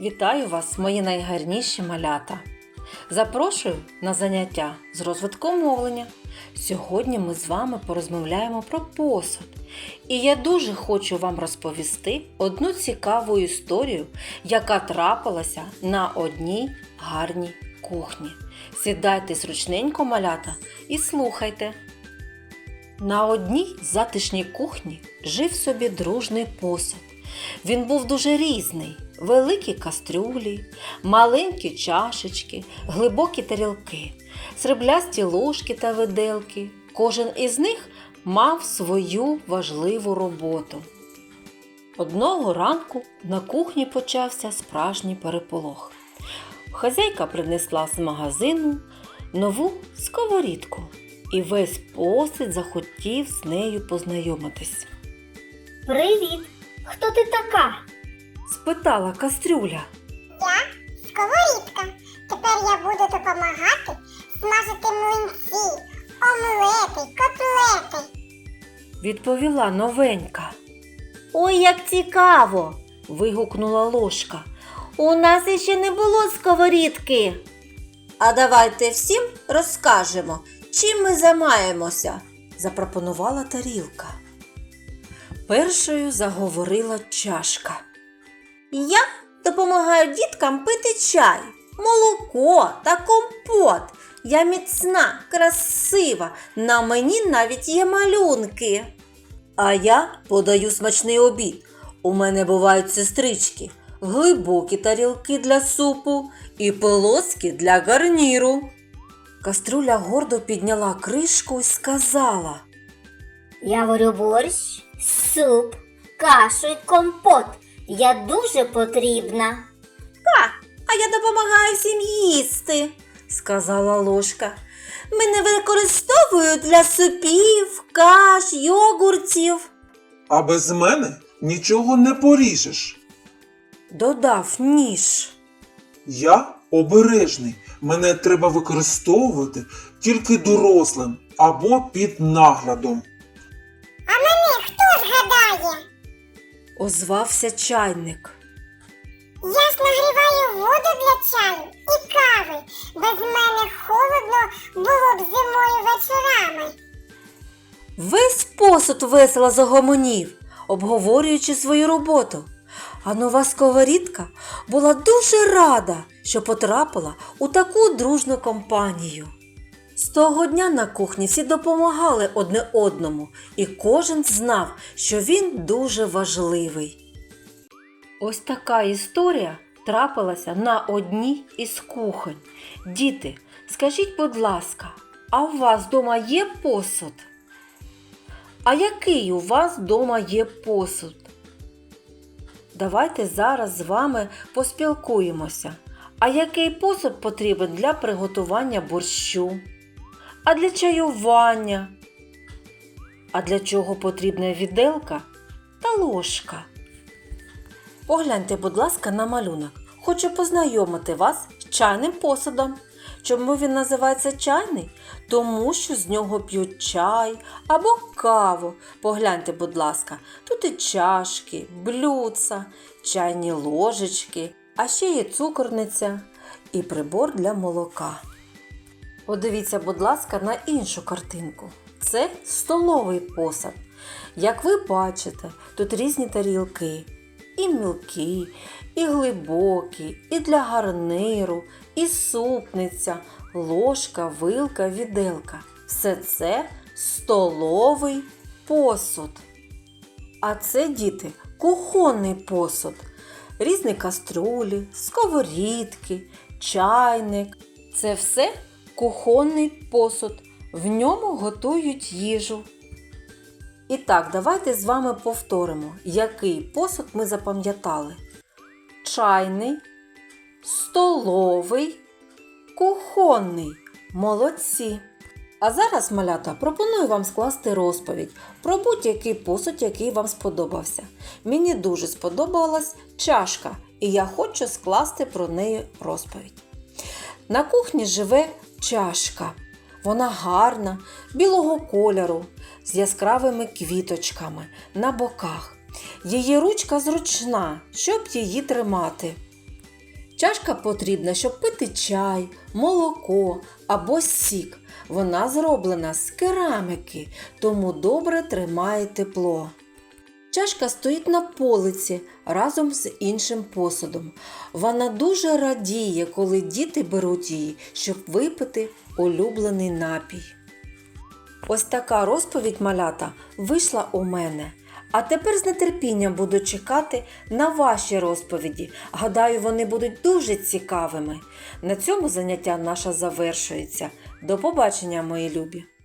Вітаю вас, мої найгарніші малята! Запрошую на заняття з розвитку мовлення. Сьогодні ми з вами порозмовляємо про посуд. І я дуже хочу вам розповісти одну цікаву історію, яка трапилася на одній гарній кухні. Сідайте зручненько, малята, і слухайте. На одній затишній кухні жив собі дружний посуд. Він був дуже різний: великі кастрюлі, маленькі чашечки, глибокі тарілки, сріблясті ложки та виделки. Кожен із них мав свою важливу роботу. Одного ранку на кухні почався справжній переполох. Хазяйка принесла з магазину нову сковорідку, і весь посід захотів з нею познайомитись. Привіт! Хто ти така? Спитала кастрюля. Я сковорідка. Тепер я буду допомагати смажити млинці, омлети, котлети. Відповіла новенька. Ой, як цікаво! Вигукнула ложка. У нас іще не було сковорідки. А давайте всім розкажемо, чим ми займаємося. Запропонувала тарілка. Першою заговорила чашка. Я допомагаю діткам пити чай, молоко та компот. Я міцна, красива, на мені навіть є малюнки. А я подаю смачний обід. У мене бувають сестрички, глибокі тарілки для супу і полоски для гарніру. Каструля гордо підняла кришку і сказала. Я варю борщ, суп, кашу й компот. Я дуже потрібна. Так, а я допомагаю всім їсти. сказала ложка. Мене використовують для супів, каш, йогуртів. А без мене нічого не поріжеш. Додав ніж. Я обережний. Мене треба використовувати тільки дорослим або під наглядом. Озвався чайник. Я ж нагріваю воду для чаю і кави. Без мене холодно було б зимою вечорами. Весь посуд весело загомонів, обговорюючи свою роботу. А нова сковорідка була дуже рада, що потрапила у таку дружну компанію. З того дня на кухні всі допомагали одне одному, і кожен знав, що він дуже важливий. Ось така історія трапилася на одній із кухонь. Діти, скажіть, будь ласка, а у вас вдома є посуд? А який у вас вдома є посуд? Давайте зараз з вами поспілкуємося. А який посуд потрібен для приготування борщу? А для чаювання? А для чого потрібна віделка та ложка? Погляньте, будь ласка, на малюнок. Хочу познайомити вас з чайним посудом. Чому він називається чайний? Тому що з нього п'ють чай або каву. Погляньте, будь ласка, тут і чашки, блюдца, чайні ложечки, а ще є цукорниця і прибор для молока. Подивіться, будь ласка, на іншу картинку. Це столовий посад. Як ви бачите, тут різні тарілки. І мілкі, і глибокі, і для гарниру, і супниця, ложка, вилка, віделка. Все це столовий посуд. А це, діти, кухонний посуд. Різні каструлі, сковорідки, чайник. Це все кухонний посуд. В ньому готують їжу. І так, давайте з вами повторимо, який посуд ми запам'ятали: чайний, столовий, кухонний. Молодці. А зараз, малята, пропоную вам скласти розповідь про будь-який посуд, який вам сподобався. Мені дуже сподобалась чашка, і я хочу скласти про неї розповідь. На кухні живе чашка. Вона гарна, білого кольору, з яскравими квіточками на боках. Її ручка зручна, щоб її тримати. Чашка потрібна, щоб пити чай, молоко або сік. Вона зроблена з кераміки, тому добре тримає тепло. Чашка стоїть на полиці разом з іншим посудом. Вона дуже радіє, коли діти беруть її, щоб випити улюблений напій. Ось така розповідь малята вийшла у мене. А тепер з нетерпінням буду чекати на ваші розповіді. Гадаю, вони будуть дуже цікавими. На цьому заняття наше завершується. До побачення, мої любі!